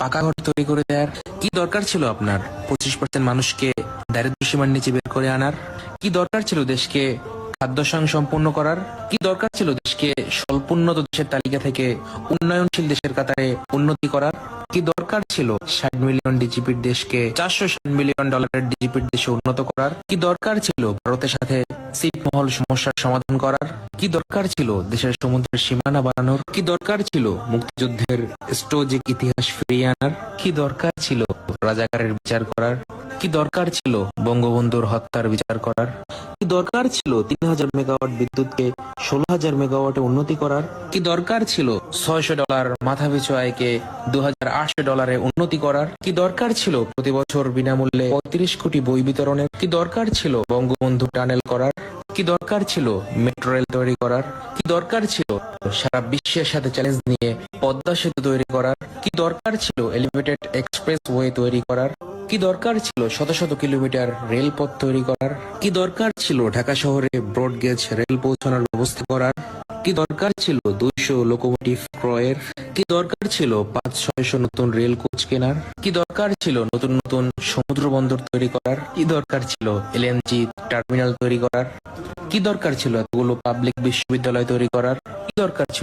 পাকা ঘর তৈরি করে দেওয়ার কি দরকার ছিল আপনার? পঁচিশ পার্সেন্ট মানুষকে দারিদ্র সীমার নিচে বের করে আনার কি দরকার ছিল দেশকে খাদ্য সম্পূর্ণ করার কি দরকার ছিল দেশকে স্বল্পোন্নত দেশের তালিকা থেকে উন্নয়নশীল দেশের কাতারে উন্নতি করার? কি দরকার ছিল ষাট মিলিয়ন ডিজিপির দেশকে চারশো ষাট মিলিয়ন ডলারের ডিজিপির দেশে উন্নত করার? কি দরকার ছিল ভারতের সাথে ছিটমহল সমস্যার সমাধান করার? কি দরকার ছিল দেশের সমুদ্রের সীমানা বাড়ানোর? কি দরকার ছিল মুক্তিযুদ্ধের স্টোজিক ইতিহাস ফিরিয়ে আনার? কি দরকার ছিল রাজাকারের বিচার করার? কি দরকার ছিল বঙ্গবন্ধুর হত্যার বিচার করার? কি দরকার ছিল তিন হাজার মেগাওয়াট বিদ্যুৎকে ষোলো হাজার মেগাওয়াটে উন্নতি করার? কি দরকার ছিল ছয়শো ডলার মাথা পিছু আয়কে দু হাজার আটশো ডলারে উন্নতি করার? কি দরকার ছিল প্রতি বছর বিনামূল্যে পঁয়ত্রিশ কোটি বই বিতরণের? কি দরকার ছিল বঙ্গবন্ধু টানেল করার? কি দরকার ছিল মেট্রো রেল তৈরি করার? কি দরকার ছিল সারা বিশ্বের সাথে চ্যালেঞ্জ নিয়ে পদ্মা সেতু তৈরি করার? কি দরকার ছিল এলিভেটেড এক্সপ্রেস ওয়ে তৈরি করার? কি দরকার ছিল শত শত কিলোমিটার রেলপথ তৈরি করার? কি দরকার ছিল ঢাকা শহরে ব্রডগেজ রেল পৌঁছানোর ব্যবস্থা করার? কি দরকার ছিল দুইশো লোকোমোটিভ ক্রয়ের? কি দরকার ছিল পাঁচ ছয়শো নতুন রেল কোচ কেনার? কি দরকার ছিল নতুন নতুন সমুদ্র বন্দর তৈরি করার? কি দরকার ছিল এলএনজি টার্মিনাল তৈরি করার? কি দরকার ছিল এতগুলো পাবলিক বিশ্ববিদ্যালয় তৈরি করার? কি দরকার ছিল